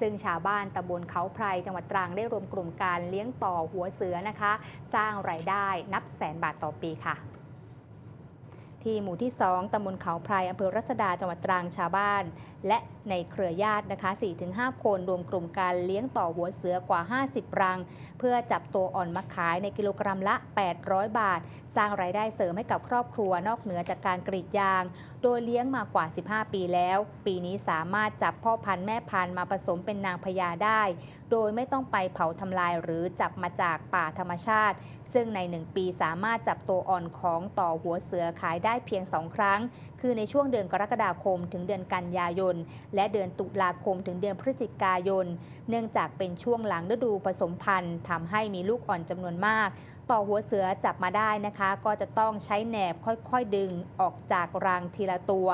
ซึ่งชาวบ้านตำบลเขาไพรจังหวัดตรังได้รวมกลุ่มการเลี้ยงต่อหัวเสือนะคะ สร้างรายได้นับแสนบาทต่อปีค่ะที่หมู่ที่ 2 ตำบลเขาไพรอำเภอรัศดา จังหวัดตรัง ชาวบ้าน และ ในเครือญาตินะคะ 4-5 คนรวมกลุ่มการเลี้ยงต่อหัวเสือกว่า 50 รัง เพื่อจับตัวอ่อนมาขายในกิโลกรัมละ 800 บาท สร้างรายได้เสริมให้กับครอบครัวนอกเหนือจากการกรีดยาง โดยเลี้ยงมากว่า 15 ปีแล้ว ปีนี้สามารถจับพ่อพันธุ์แม่พันธุ์มาผสมเป็นนางพญาได้ โดยไม่ต้องไปเผาทำลายหรือจับมาจากป่าธรรมชาติ ซึ่งใน 1 ปีสามารถจับตัวอ่อนของต่อหัวเสือขายได้เพียง 2 ครั้ง คือในช่วงเดือนกรกฎาคมถึงเดือนกันยายนและเดือนตุลาคมถึงเดือนพฤศจิกายน เนื่องจากเป็นช่วงหลังฤดูผสมพันธุ์ทำให้มีลูกอ่อนจำนวนมาก ต่อหัวเสือจับมาได้นะคะ ก็จะต้องใช้แหนบค่อยๆดึงออกจากรังทีละตัว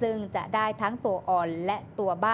ซึ่งจะได้ทั้งตัวอ่อนและตัวใบ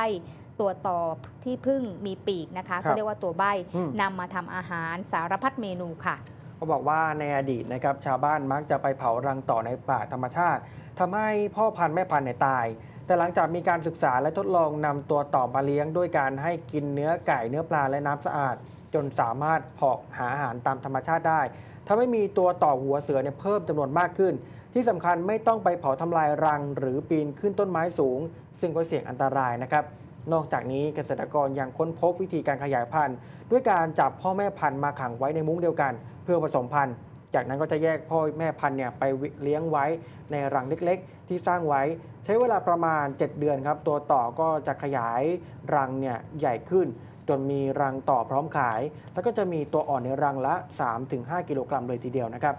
ตัวต่อที่พึ่งมีปีกนะคะครัเขาบเรียกว่าตัวใบอืมนำมาทำอาหารสารพัดเมนูค่ะ เขาบอกว่าในอดีตนะครับชาวบ้านมักจะไปเผารังต่อในป่าธรรมชาติทำให้พ่อพันธุ์แม่พันธุ์เนี่ยตาย แต่หลังจากมีการศึกษาและทดลองนำตัวต่อมาเลี้ยงด้วยการให้กินเนื้อไก่เนื้อปลาและน้ำสะอาด จนสามารถเพาะหาอาหารตามธรรมชาติได้ทำให้มีตัวต่อหัวเสือเนี่ยเพิ่มจำนวนมากขึ้น ที่สำคัญไม่ต้องไปเผาทำลายรัง หรือปีนขึ้นต้นไม้สูง ซึ่งก็เสี่ยงอันตรายนะครับ นอกจากนี้เกษตรกรยังค้นพบวิธีการขยายพันธุ์ ด้วยการจับพ่อแม่พันธุ์มาขังไว้ในมุ้งเดียวกัน เพื่อผสมพันธุ์ จากนั้นก็จะแยกพ่อแม่พันธุ์เนี่ยไปเลี้ยงไว้ในรังเล็ก ๆ ที่สร้างไว้ ใช้เวลาประมาณ 7 เดือนครับ ตัวต่อก็จะขยายรังเนี่ยใหญ่ขึ้น จนมีรังต่อพร้อมขาย แล้วก็จะมีตัวอ่อนในรังละ 3-5 กิโลกรัมเลยทีเดียวนะครับ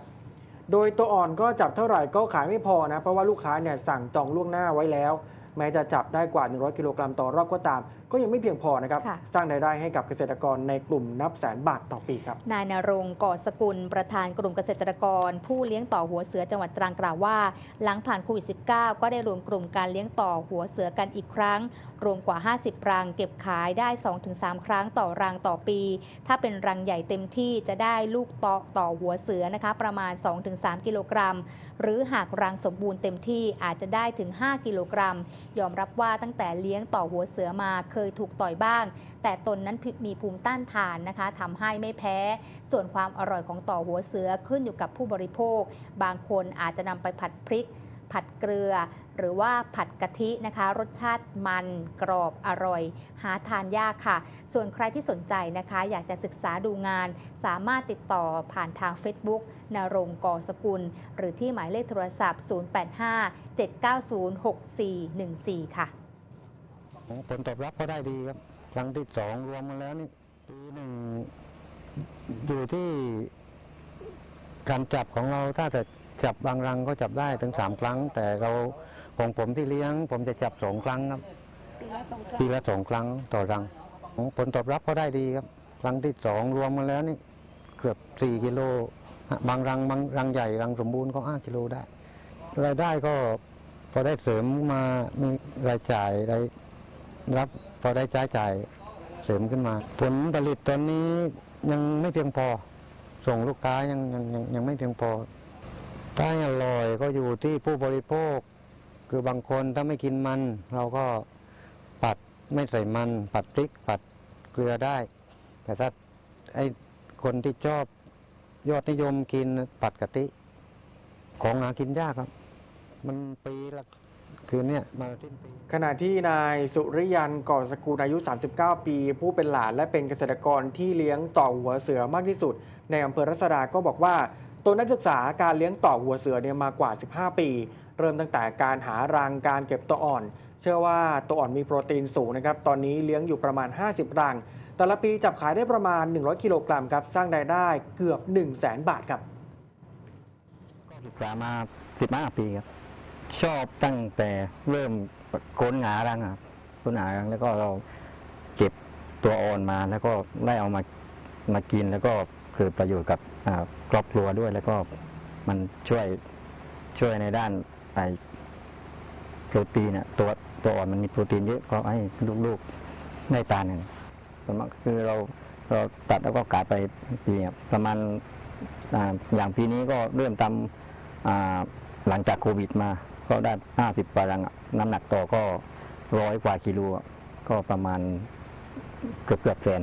โดยตัวอ่อนก็จับเท่าไหร่ก็ขายไม่พอนะเพราะว่าลูกค้าเนี่ยสั่งจองล่วงหน้าไว้แล้ว แม้จะจับได้กว่า 100 กิโลกรัมต่อรอบก็ตาม ก็ยังไม่เพียงพอนะครับค่ะ สร้างรายได้ให้กับเกษตรกรในกลุ่มนับแสนบาทต่อปีครับ นายนรงค์ก่อสกุล ประธานกลุ่มเกษตรกร ผู้เลี้ยงต่อหัวเสือจังหวัดตรังกล่าวว่า หลังผ่านโควิด -19 ก็ได้รวมกลุ่มการเลี้ยงต่อหัวเสือกันอีกครั้ง รวมกว่า 50 รัง เก็บขายได้ 2-3 ครั้งต่อรังต่อปี ถ้าเป็นรังใหญ่เต็มที่จะได้ลูกต่อต่อหัวเสือนะคะประมาณ 2-3 กิโลกรัม หรือหากรังสมบูรณ์เต็มที่อาจจะได้ถึง 5 กิโลกรัมยอมรับว่าตั้งแต่เลี้ยงต่อหัวเสือมาเคยถูกต่อยบ้าง แต่ตนนั้นมีภูมิต้านทานนะคะทำให้ไม่แพ้ ส่วนความอร่อยของต่อหัวเสือขึ้นอยู่กับผู้บริโภค บางคนอาจจะนำไปผัดพริก ผัดเกลือ หรือว่าผัดกะทินะคะ รสชาติมันกรอบอร่อย หาทานยากค่ะ ส่วนใครที่สนใจนะคะ อยากจะศึกษาดูงาน สามารถติดต่อผ่านทาง Facebook นรงกอสกุล หรือที่หมายเลขโทรศัพท์ 085-790-6414 ค่ะผลตอบรับก็ได้ดีครับครั้งที่สองรวมกันแล้วนี่ปีหนึ่งอยู่ที่การจับของเราถ้าจะ จับบางรังก็จับได้ถึงสามครั้ง แต่เราของผมที่เลี้ยง ผมจะจับสองครั้งครับปีละสองครั้งต่อรัง ผลตอบรับก็ได้ดีครับครั้งที่สองรวมกันแล้วนี่เกือบสี่กิโลบางรังบางรังใหญ่รังสมบูรณ์ก็ห้ากิโลได้รายได้ก็พอได้เสริมมามีรายจ่ายรายรับพอได้ใช้จ่ายเสริมขึ้นมา ผลผลิตตอนนี้ยังไม่เพียงพอ ส่งลูกค้ายังยังยังยังไม่เพียงพอ ถ้าอร่อยก็อยู่ที่ผู้บริโภค คือบางคนถ้าไม่กินมัน เราก็ปัดไม่ใส่มัน ปัดพริกปัดเกลือได้ แต่ถ้าไอคนที่ชอบยอดนิยมกินปัดกะทิของหากินยากครับ มันปีละคือเนี่ยมาทิ้นปี ขณะที่นายสุริยันก่อสกุลอายุ 39 ปี ผู้เป็นหลานและเป็นเกษตรกรที่เลี้ยงต่อหัวเสือมากที่สุด ในอำเภอรัศดาก็บอกว่า ตัวนักศึกษาการเลี้ยงต่อหัวเสือเนี่ยมากว่า 15 ปี เริ่มตั้งแต่การหารังการเก็บตัวอ่อน เชื่อว่าตัวอ่อนมีโปรตีนสูงนะครับ ตอนนี้เลี้ยงอยู่ประมาณ 50 รัง แต่ละปีจับขายได้ประมาณ 100 กิโลกรัมครับ สร้างรายได้เกือบ 1 0 0 0 0แสนบาทครับก็ศึกษามาสิบห้าปีครับ ชอบตั้งแต่เริ่มค้นหารังครับค้นหารังแล้วก็เราเก็บตัวอ่อนมาแล้วก็ได้เอามามากินแล้วก็ คือประโยชน์กับครอบครัวด้วย แล้วก็มันช่วยช่วยในด้านไอโปรตีนน่ะตัวตัวอ่อนมันมีโปรตีนเยอะก็ให้ลูกๆได้ทานกันส่วนมากคือเราเราตัดแล้วก็กาดไปปีประมาณอย่างปีนี้ก็เริ่มทำหลังจากโควิดมา ก็ได้ 50กว่ารังน้ำหนักต่อก็ร้อยกว่ากิโลก็ประมาณเกือบเกือบแสน